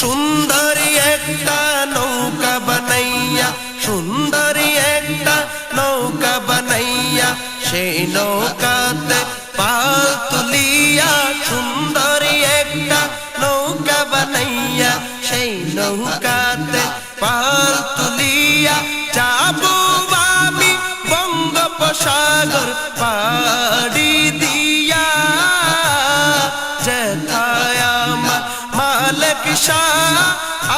সুন্দরী একটা নৌকা বানাইয়া, সুন্দরী একটা নৌকা বানাইয়া, সেই নৌকাতে পাল তুলিয়া, সুন্দরী একটা নৌকা বানাইয়া, সেই নৌকাতে পাল তুলিয়া, যাব আমি বঙ্গোপসাগর শাহ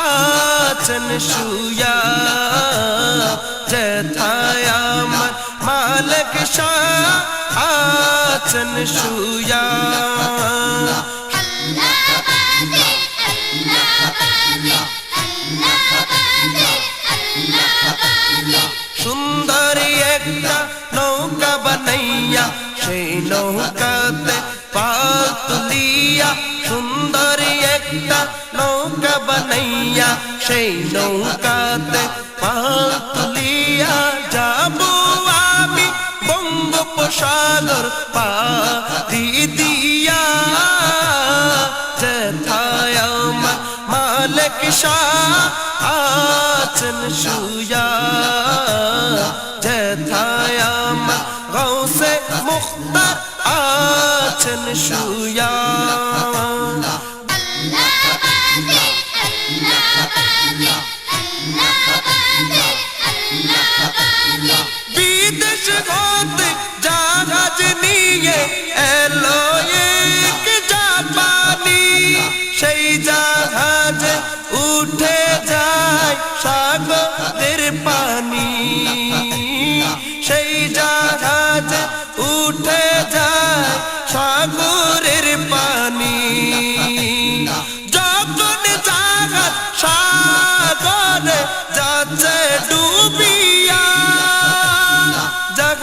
আছেন শুয়া যেথায় আমার মালিক শাহ আছেন শুয়া। সেই নৌকাতে পাল তুলিয়া যাব আমি বঙ্গোপসাগর পারি দিয়া। যেথায় আমার মালিক শাহ আছেন শুয়া যেথায় আমার গৌসে আছেন শুয়া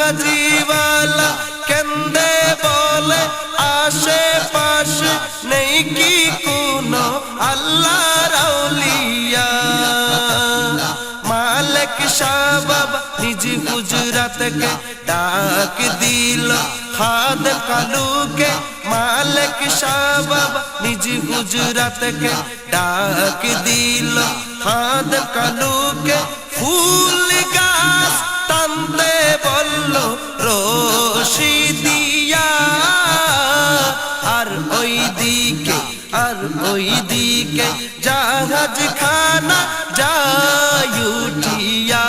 জাহাজিওয়ালা কেন্দে বলে, আশেপাশে নেই কি কোনো আল্লাহ রাউলিয়া মালিক শাহবাব নিজ গুজরাতকে ডাক দিল খাদ কালুকে। মালিক শাহবাব নিজ গুজরাতকে ডাক দিল খাদ কালুকে ফুল গাছ টানতে বলল, রশি দিয়া, আর ওই দিকে আর ওই দিকে জাহাজ খানা যায়ুটিয়া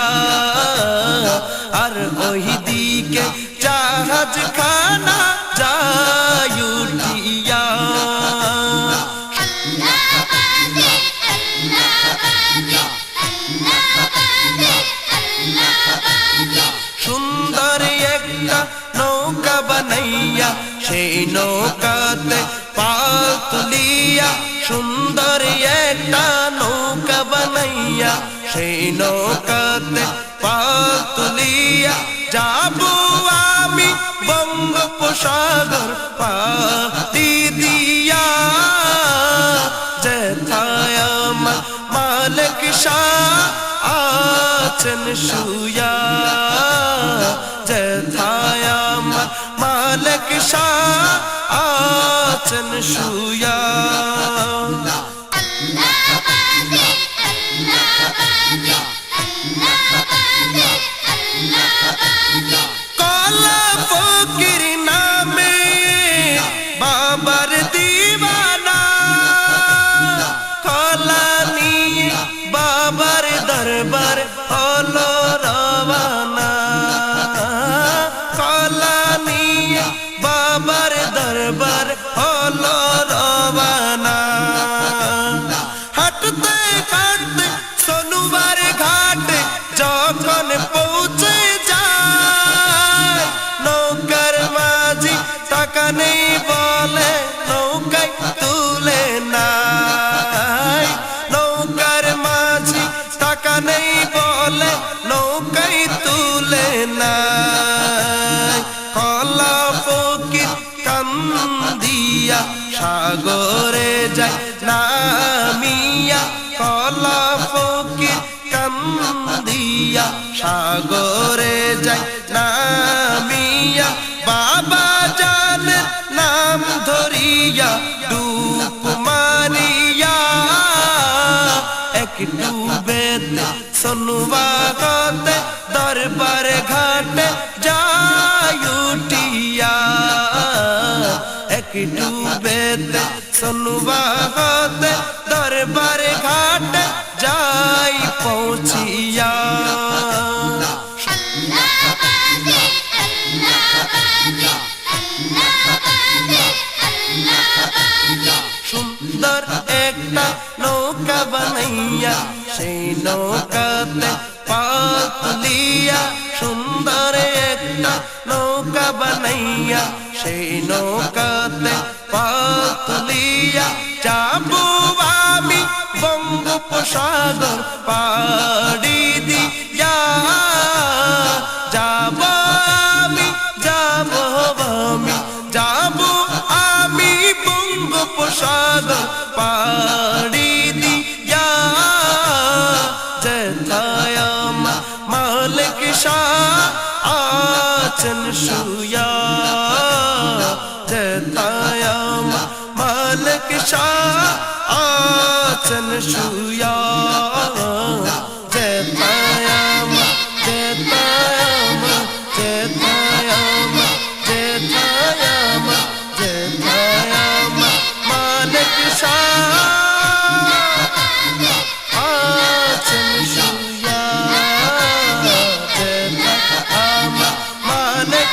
আর ওই দিকে জাহাজ খানা সেই নৌকাতে পাল তুলিয়া সুন্দর একটা নৌকা বানাইয়া, সেই নৌকাতে পাল তুলিয়া যাব আমি বঙ্গোপসাগর পাতি দিয়া। যেথায় আমার মালিক শাহ আছেন শুয়া আছেন শুয়া সাগরে যাই, নামিয়া বাবা জানের নাম ধরিয়া ডুব মারিয়া। এক ডুবে সনুবা কাতে দরবার ঘাটে যাই উঠিয়া। এক ডুবে সনুবা কাতে দরবার ঘাটে যাই নৌকাতে পাতলিয়া তুলিয়া সুন্দর একটা নৌকা বানাইয়া, সেই নৌকাতে পাতলিয়া তুলিয়া আমি বঙ্গোপসাগর পাড়ি দিয়া মালিক আচন শুয়া আমার মালিক শাহ আছেন শুয়া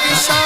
মালিক